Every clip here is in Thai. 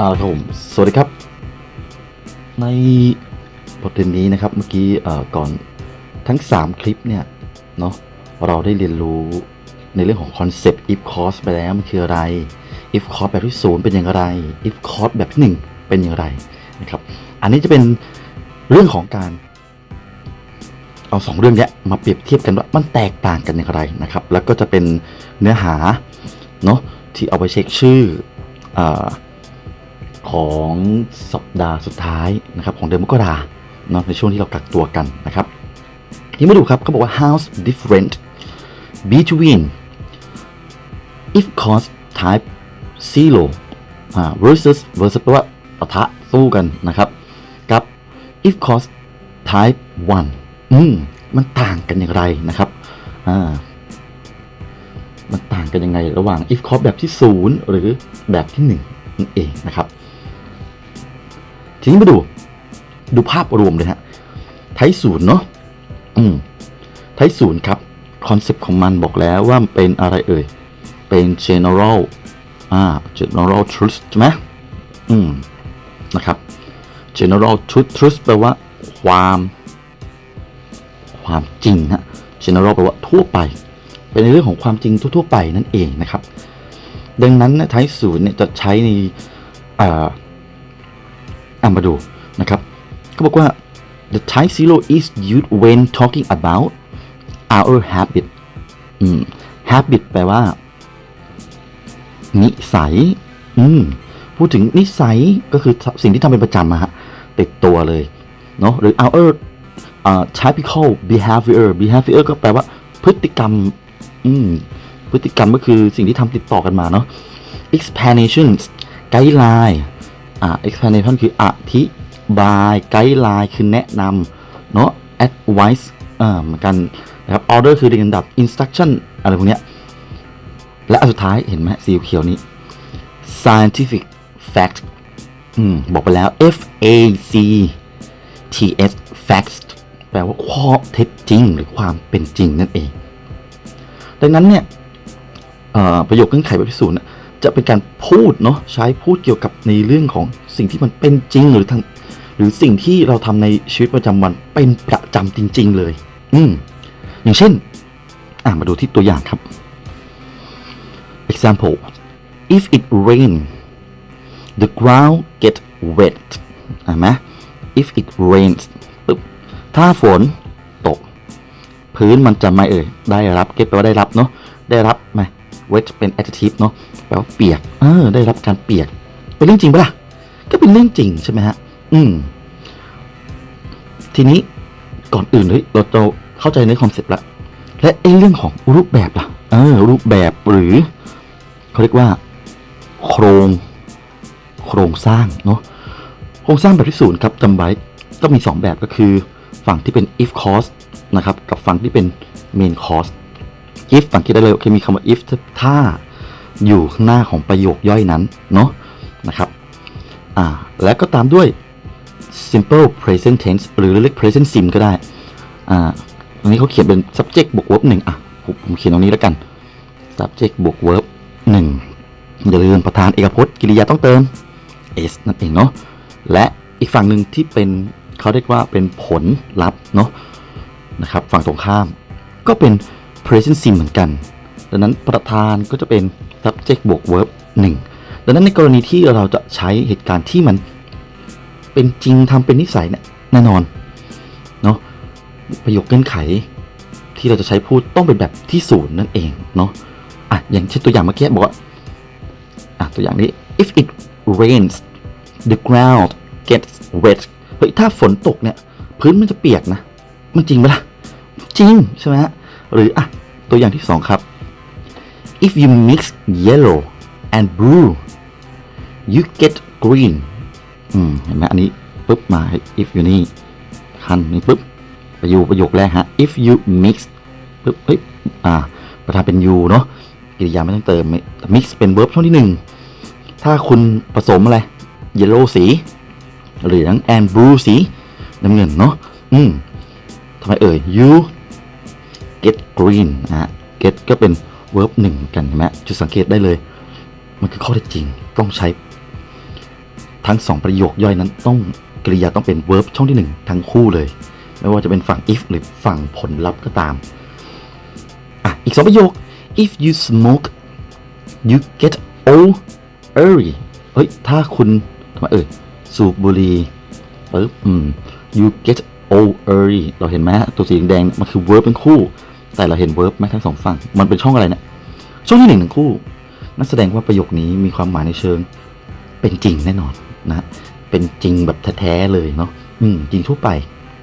อาครับผมสวัสดีครับ ในบทเรียนนี้นะครับเมื่อกี้ก่อนทั้ง 3 คลิปเนี่ยเนาะเราได้เรียนรู้ในเรื่องของคอนเซปต์ if cost ไปแล้วมันคืออะไร if cost แบบที่ศูนย์เป็นอย่างไร if cost แบบที่ 1 เป็นอย่างไรนะครับอันนี้จะเป็นเรื่องของการ เอาสองเรื่องนี้มาเปรียบเทียบกันว่ามันแตกต่างกันอย่างไรนะครับแล้วก็จะเป็นเนื้อหาเนาะที่เอาไปเช็คชื่ออ ของสัปดาห์สุดท้ายนะครับของเดือนมกราเนาะในช่วงที่เรากักตัวกันนะครับทีนี้มาดูครับเขาบอกว่า how's different between if cost type zero versus versus แปลว่าปะทะสู้กันนะครับ กับ if cost type 1อืมมันต่างกันอย่างไรนะครับอ่ามันต่างกันยังไงระหว่าง if cost แบบที่ 0 หรือแบบที่ 1 นั่นเองนะครับ ทีนี้มาดูดูภาพรวมเลยฮะไทยศูนย์เนาะอืมไทยศูนย์ครับคอนเซปต์ของมันบอกแล้วว่าเป็นอะไรเอ่ย เป็น general อ่า general truth ใช่ไหมอืมนะครับ general truth truth แปลว่าความ ความจริงฮะ general แปลว่าทั่วไป เป็นในเรื่องของความจริงทั่วๆไปนั่นเองนะครับ ดังนั้นนะไทยศูนย์เนี่ยจะใช้ในอ่า อะมาดูนะครับเขาบอกว่า the type zero is used when talking about our habit อืม habit แปลว่า นิสัย อืม พูดถึงนิสัยก็คือสิ่งที่ทำเป็นประจำอะฮะติดตัวเลย เนาะหรือ our อ่า typical behavior behavior ก็แปลว่าพฤติกรรม อืม พฤติกรรมก็คือสิ่งที่ทำติดต่อกันมาเนาะ explanations ไกด์ไลน์ อ่า explanation คืออธิบายไกด์ไลน์คือแนะนำเนาะ advice อ่าเหมือนกันนะครับ order คือเรียงลำดับ instruction อะไรพวกเนี้ยและอันสุดท้ายเห็นไหมสีเขียวนี้ scientific fact อืมบอกไปแล้ว F A C T S facts แปลว่าข้อเท็จจริงหรือความเป็นจริงนั่นเอง ดังนั้นเนี่ยประโยคเงื่อนไขแบบที่ศูนย์น่ะ จะเป็นการพูดเนาะใช้พูดเกี่ยวกับในเรื่องของสิ่งที่มันเป็นจริงหรือทางหรือสิ่งที่เราทำในชีวิตประจำวันเป็นประจำจริง ๆ เลย อืมอย่างเช่น อ่ามาดูที่ตัวอย่างครับ example if it rain the ground get wet อ่าไหม if it rains ปึ๊บถ้าฝนตก พื้นมันจะไม่เอ่ยได้รับ เก็ตแปว่าได้รับเนาะได้รับไหม wet เป็น adjective เนาะแปลว่าเปียกเออได้รับการเปียก เป็นเรื่องจริงปะล่ะ ก็เป็นเรื่องจริงใช่ไหมฮะ อืม ทีนี้ก่อนอื่นเฮ้ยเราจะเข้าใจในคอนเซปต์ละ และไอ้เรื่องของรูปแบบล่ะ เออ รูปแบบหรือเขาเรียกว่า โครง โครงสร้างเนาะโครงสร้างแบบที่ศูนย์ครับจำไว้ก็มี 2 แบบก็คือ ฝั่งที่เป็น if cost นะครับ กับฝั่งที่เป็น main cost if สังเกตได้เลยโอเคมีคำว่า if ถ้าอยู่ข้างหน้าของประโยคย่อยนั้นเนาะนะครับอ่าแล้วก็ตามด้วย simple present tense หรือเรียก present sim ก็ได้อ่าตรงนี้เขาเขียนเป็น subject บวก verb หนึ่งอะผมผมเขียนตรงนี้แล้วกัน subject บวก verb หนึ่งอย่าลืมประธานเอกพจน์กิริยาต้องเติม s นั่นเองเนาะและอีกฝั่งหนึ่งที่เป็นเขาเรียกว่าเป็นผลลัพธ์เนาะนะครับฝั่งตรงข้ามก็เป็น present sim เหมือนกัน ดังนั้นประธานก็จะเป็น subject บวก verb 1 ดังนั้นในกรณีที่เราจะใช้เหตุการณ์ที่มันเป็นจริงทำเป็นนิสัยเนี่ยแน่นอนเนาะประโยคเงื่อนไข ที่เราจะใช้พูดต้องเป็นแบบที่ศูนย์นั่นเองเนาะอะอย่างเช่นตัวอย่างเมื่อกี้บอกว่าอะตัวอย่างนี้ if it rains the ground gets wet เฮ้ยถ้าฝนตกเนี่ย พื้นมันจะเปียกนะ มันจริงไหมล่ะ จริงใช่ไหมฮะ หรืออะตัวอย่างที่สองครับ if you mix yellow and blue you get green อืมเห็นไหมอันนี้ปุ๊บมา if you นี่คันนี่ปุ๊บประโยคประโยคแรกฮะ if you mix ปุ๊บเฮ้ยอ่าประธานเป็น you เนาะกริยาไม่ต้องเติม mix เป็น verb ช่องที่หนึ่งถ้าคุณผสมอะไร yellow สี เหลือง and blue สีน้ำเงินเนาะอืมทำไมเอ่ย you get green นะฮะ get ก็เป็น verb หนึ่งกันเห็นไหมจุดสังเกตได้เลย มันคือข้อเท็จจริงต้องใช้ ทั้งสองประโยคย่อยนั้นต้องกริยาต้องเป็น verb ช่องที่หนึ่งทั้งคู่เลย ไม่ว่าจะเป็นฝั่ง if หรือฝั่งผลลัพธ์ก็ตาม อะ อีกสองประโยค if you smoke you get old early เฮ้ย ถ้าคุณทำไมเอ่ยสูบบุหรี่ปึ๊บอืม you get old early เราเห็นไหมตัวสีแดงมันคือ verb เป็นคู่ แต่เราเห็น verb ไหมทั้งสองฝั่ง มันเป็นช่องอะไรเนี่ย ช่องที่หนึ่งทั้งคู่ นั่นแสดงว่าประโยคนี้มีความหมายในเชิง เป็นจริงแน่นอนนะ เป็นจริงแบบแท้ๆเลยเนาะ อืม จริงทั่วไป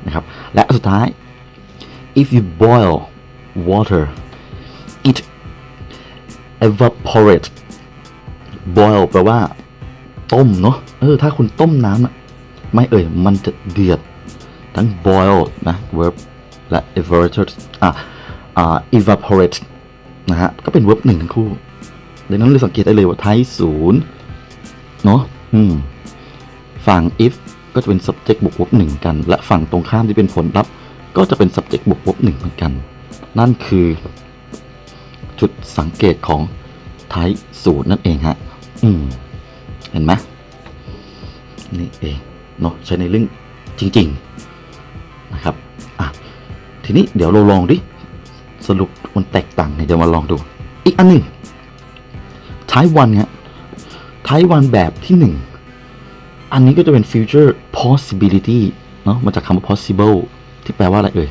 นะครับ และสุดท้าย if you boil water it evaporate boil แปลว่า ต้มเนาะ เออ ถ้าคุณต้มน้ำอะไม่เอ่ย มันจะเดือด ทั้ง boil นะ verb และ evaporate อะ evaporate นะฮะ ก็เป็น verb หนึ่งทั้งคู่ดังนั้นเราสังเกตได้เลยว่าไทยศูนย์เนาะอืม ฝั่ง if ก็จะเป็น subject บวก verb หนึ่งกัน และฝั่งตรงข้ามที่เป็นผลลัพธ์ ก็จะเป็น subject บวก verb หนึ่งเหมือนกัน นั่นคือ จุดสังเกตของไทยศูนย์นั่นเองฮะ อืม เห็นไหมนี่เองเนาะใช้ในเรื่องจริง ๆ นะครับ อะ ทีนี้เดี๋ยวเราลองดิ รุปมันแตกต่างเดี๋ยวมาลองดู อีกอันหนึ่งท้ายวันเนี่ยท้ายวันแบบที่หนึ่งอันนี้ก็จะเป็น future possibility เนาะมาจากคำว่า possible ที่แปลว่าอะไรเอ่ย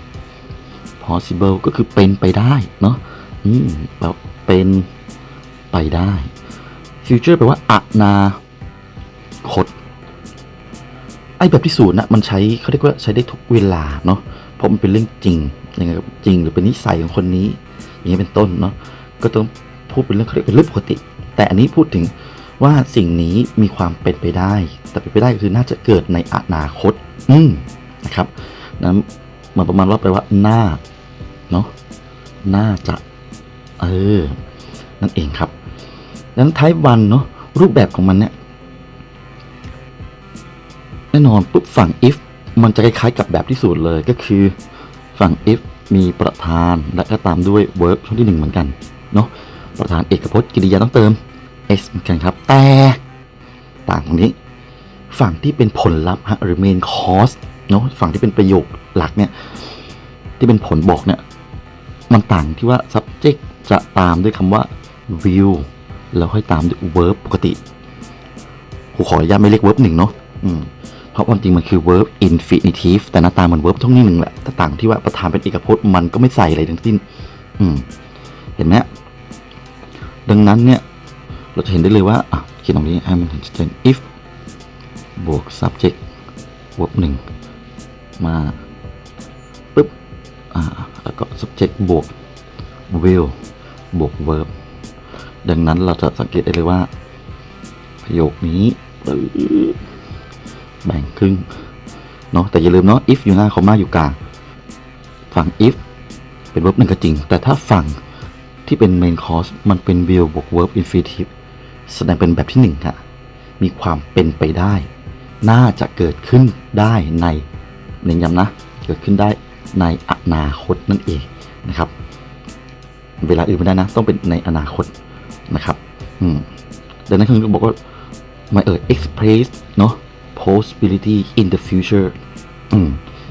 possible ก็คือเป็นไปได้เนาะอืมแบบเป็นไปได้ future แปลว่าอนาคตไอ้แบบที่ศูนย์นะมันใช้เขาเรียกว่าใช้ได้ทุกเวลาเนาะเพราะมันเป็นเรื่องจริง ยังไงก็จริงหรือเป็นนิสัยของคนนี้ อย่างนี้เป็นต้นเนาะก็ต้องพูดเป็นเรื่องเขาเรียกเป็นเรื่องปกติ แต่อันนี้พูดถึงว่าสิ่งนี้มีความเป็นไปได้ แต่เป็นไปได้คือน่าจะเกิดในอนาคต อืมนะครับนั้นเหมือนประมาณว่าแปลว่าน่าเนาะน่าจะ เออ นั่นเองครับนั้นท้ายวันเนาะรูปแบบของมันเนี่ยแน่นอนปุ๊บฝั่ง if มันจะคล้ายๆกับแบบที่สูตรเลยก็คือ ฝั่ง if มีประธานและก็ตามด้วย verb ช่องที่หนึ่งเหมือนกันเนาะประธานเอกพจน์กริยาต้องเติม s เหมือนกันครับ แต่ต่างตรงนี้ ฝั่งที่เป็นผลลัพธ์ฮะหรือ main cause เนาะฝั่งที่เป็นประโยคหลักเนี่ยที่เป็นผลบอกเนี่ยมันต่างที่ว่า subject จะตามด้วยคำว่า will แล้วค่อยตามด้วย verb ปกติขออนุญาตไม่เรียก verb หนึ่งเนาะอืม เพราะความจริงมันคือ verb infinitive แต่หน้าตาเหมือน verb ท่องนี้หนึ่งแหละแต่ต่างที่ว่าประธานเป็นเอกพจน์มันก็ไม่ใส่อะไรทั้งสิ้น อืม เห็นไหมดังนั้นเนี่ย เราจะเห็นได้เลยว่าเขียนตรงนี้ให้มันเห็นชัดเจน if บวก subject verb หนึ่งมาปึ๊บอ่าแล้วก็ subject บวก will บวก verb ดังนั้นเราจะสังเกตได้เลยว่า ประโยคนี้ปึ๊บ แบ่งครึ่งเนาะแต่อย่าลืมเนาะ if อยู่หน้าคอมมาอยู่กลางฝั่ง if เป็น verb หนึ่งก็จริง แต่ถ้าฝั่งที่เป็น main cause มันเป็น will บวก verb infinitive แสดงเป็นแบบที่หนึ่งค่ะมีความเป็นไปได้ น่าจะเกิดขึ้นได้ในเน้นย้ำนะ เกิดขึ้นได้ในอนาคตนั่นเองนะครับ เวลาอื่นไม่ได้นะ ต้องเป็นในอนาคตนะครับ อืมดังนั้นคือบอกว่าไม่เอ่ย express เนาะ possibility in the future อืม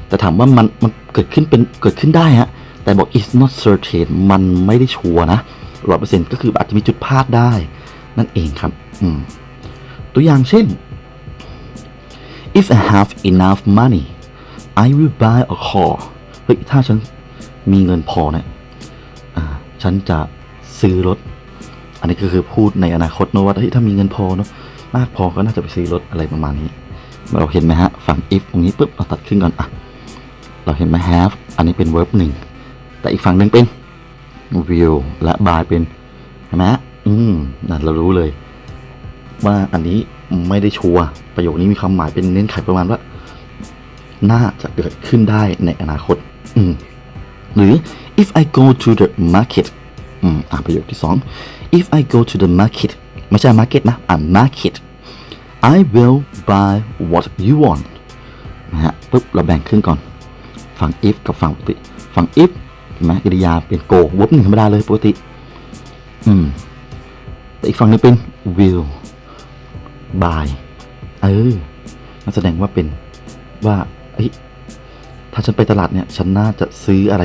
แต่ถามว่ามันมันเกิดขึ้นเป็นเกิดขึ้นได้ฮะ แต่บอก is not certain มันไม่ได้ชัวร์นะร้อยเปอร์เซ็นต์ก็คืออาจจะมีจุดพลาดได้ นั่นเองครับ อืม ตัวอย่างเช่น if I have enough money I will buy a car เฮ้ย ถ้าฉันมีเงินพอเนี่ยอ่าฉันจะซื้อรถ อันนี้ก็คือพูดในอนาคตเนอะว่าถ้ามีเงินพอเนอะมากพอก็น่าจะไปซื้อรถอะไรประมาณนี้ เราเห็นไหมฮะ ฝั่ง if ตรงนี้ปุ๊บเราตัดขึ้นก่อนอะเราเห็นไหม have อันนี้เป็น verb หนึ่งแต่อีกฝั่งหนึ่งเป็น will และ by เป็นเห็นไหมฮะอืมนั่นเรารู้เลย ว่าอันนี้ไม่ได้ชัวร์ประโยคนี้มีความหมายเป็นเน้นไขประมาณว่า น่าจะเกิดขึ้นได้ในอนาคต อืมหรือ if I go to the market อืมอ่านประโยคที่สอง if I go to the market ไม่ใช่ market นะอ่าน market I will buy what you want นะฮะปุ๊บเราแบ่งครึ่งก่อน ฝั่ง if กับฝั่งปกติ ฝั่ง if นไหมกริยาเป็น go verb หนึ่งธรรมดาเลยปกติ อืม แต่อีกฝั่งนึงเป็น will buy เออนั่นแสดงว่าเป็นว่าเอ้ยถ้าฉันไปตลาดเนี่ย ฉันน่าจะซื้ออะไร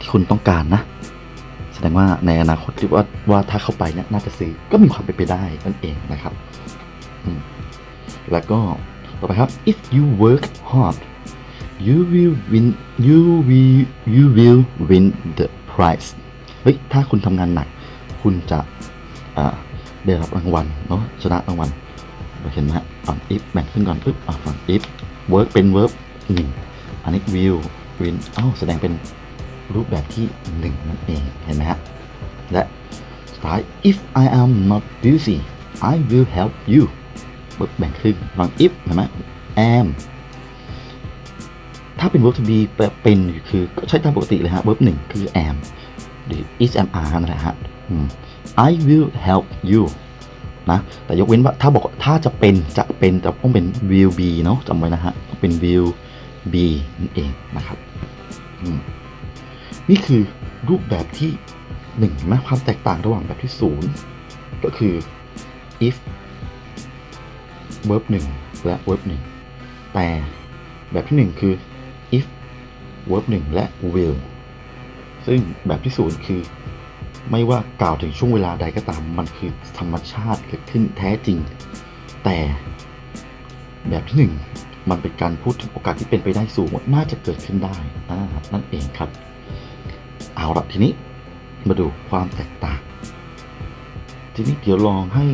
ที่คุณต้องการนะ แสดงว่าในอนาคตคิดว่าว่าถ้าเข้าไปเนี่ยน่าจะซื้อก็มีความเป็นไปได้นั่นเองนะครับ อืม แล้วก็ต่อไปครับ if you work hard you will win you will you will win the prize เฮ้ยถ้าคุณทำงานหนัก คุณจะได้รับรางวัลเนาะชนะรางวัลเราเห็นไหมฮะฝั่ง if แบ่งขึ้นก่อนปึ๊บอะฝั่ง if work เป็น verb หนึ่งอันนี้ will win อ้าแสดงเป็นรูปแบบที่หนึ่งนั่นเองเห็นไหมฮะและสุดท้าย if I am not busy I will help you ปึ๊บแบ่งครึ่งฝั่ง if นไหม am ถ้าเป็น verb to be เป็นคือใช้ตามปกติเลยฮะ verb หนึ่งคือ am หรือ is am are นั่นแหละฮะ I will help you นะแต่ยกเว้นว่าถ้าบอกถ้าจะเป็นจะเป็นจะต้องเป็น will be เนาะจำไว้นะฮะต้องเป็น will be นั่นเองนะครับนี่คือรูปแบบที่หนึ่งนไหมความแตกต่างระหว่างแบบที่ศูนย์ก็คือ if verb หนึ่งและ verb หนึ่งแต่แบบที่หนึ่งคือ if verb หนึ่งและ will ซึ่งแบบที่ศูนย์คือ ไม่ว่ากล่าวถึงช่วงเวลาใดก็ตามมันคือธรรมชาติเกิดขึ้นแท้จริง แต่แบบที่หนึ่งมันเป็นการพูดถึงโอกาสที่เป็นไปได้สูงว่าน่าจะเกิดขึ้นได้นั่นเองครับ เอาละทีนี้มาดูความแตกต่าง ทีนี้เดี๋ยวลองให้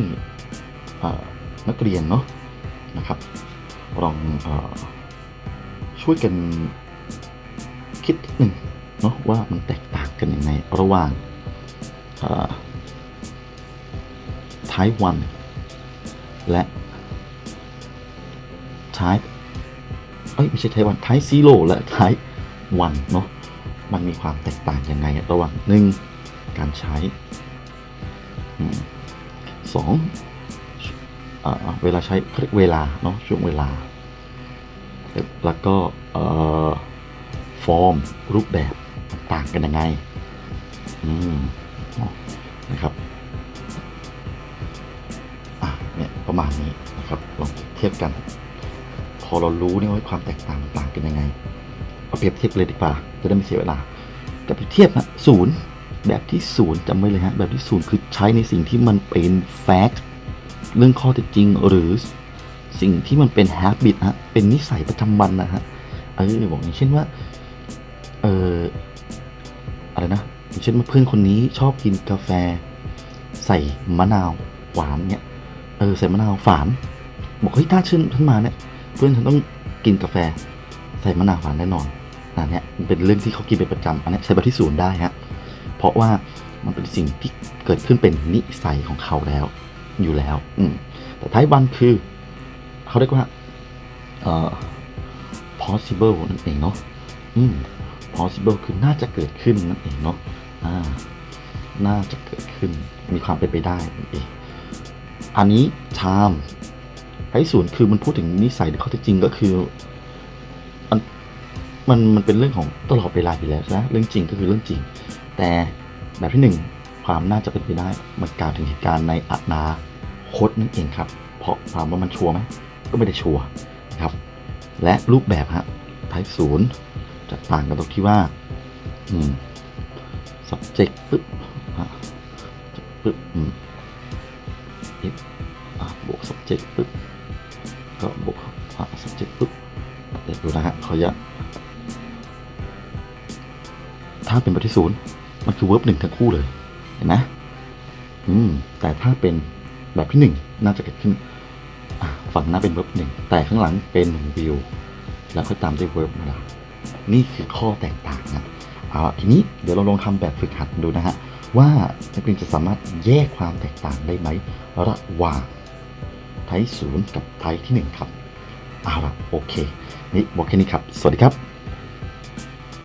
นักเรียนเนาะ นะครับ ลองอช่วยกันคิดนิดหนึ่งเนาะว่ามันแตกต่างกันยังไงระหว่างท้ายวันและท้ายเอ้ยไม่ใช่ท้ายวันท้ายซีโร่และท้ายวันเนาะมันมีความแตกต่างยังไงระหว่างหนึ่งการใช้สอง เวลาใช้เรียกเวลาเนาะช่วงเวลา แล้วก็ฟอร์มรูปแบบต่างกันยังไงอืมนะครับอะเนี่ยประมาณนี้นะครับลองเทียบกัน พอเรารู้เนี่ยว่าความแตกต่างต่างกันยังไงเอาเปรียบเทียบเลยดีกว่าจะได้ไม่เสียเวลากับเปรียบเทียบนะศูนย์แบบที่ศูนย์จำไว้เลยฮะแบบที่ศูนย์คือใช้ในสิ่งที่มันเป็นแฟกต์ เรื่องข้อเท็จจริงหรือสิ่งที่มันเป็น habit ฮะเป็นนิสัยประจำวันนะฮะเออบอกอย่างเช่นว่าเอออะไรนะอย่างเช่นว่าเพื่อนคนนี้ชอบกินกาแฟ ใส่มะนาวหวานเนี่ยเออใส่มะนาวฝาน บอกเฮ้ยถ้าเชิญฉันมาเนี่ยเพื่อนฉันต้องกินกาแฟ ใส่มะนาวหวานแน่นอนอันเนี้ยมันเป็นเรื่องที่เขากินเป็นประจำอันนี้ใช้แบบที่ศูนย์ได้ฮะเพราะว่ามันเป็นสิ่งที่เกิดขึ้นเป็นนิสัยของเขาแล้ว อยู่แล้ว อืมแต่ท้ายวันคือ เขาเรียกว่าเอ่อ possible นั่นเองเนาะอืม possible คือน่าจะเกิดขึ้นนั่นเองเนาะอ่า น่าจะเกิดขึ้น มีความเป็นไปได้นั่นเองอันนี้ time ไอ้ศูนย์คือมันพูดถึงนิสัยหรือข้อเท็จจริงก็คือมันมันมันเป็นเรื่องของตลอดเวลาอยู่แล้วนะเรื่องจริงก็คือเรื่องจริง แต่แบบที่หนึ่งความน่าจะเป็นไปได้มันกล่าวถึงเหตุการณ์ในอนาค ตนั่นเองครับ เพราะถามว่ามันชัวร์ไหมก็ไม่ได้ชัวร์ครับ และรูปแบบฮะไทป์ศูนย์จะต่างกันตรงที่ว่า อืม subject ปึ๊บอะปึ๊บอืม if อะบวก subject ปึ๊บก็บวก subject ปึ๊บเดี๋ยวดูนะฮะเขออนุญาตถ้าเป็นบบที่ศูนย์มันคือ verb หนึ่งทั้งคู่เลย เห็นไหมอืม แต่ถ้าเป็น แบบที่หนึ่งน่าจะเกิดขึ้นฝั่งหน้าเป็น verb หนึ่งแต่ข้างหลังเป็น will แล้วก็ตามด้วย verb นะนี่คือข้อแตกต่างนะเอาทีนี้เดี๋ยวเราลองทำแบบฝึกหัดดูนะฮะว่านักเรียนจะสามารถแยกความแตกต่างได้ไหมระหว่างไทป์ศูนย์กับไทป์ที่หนึ่งครับ เอาละโอเค นี่บอกแค่นี้ครับ สวัสดีครับ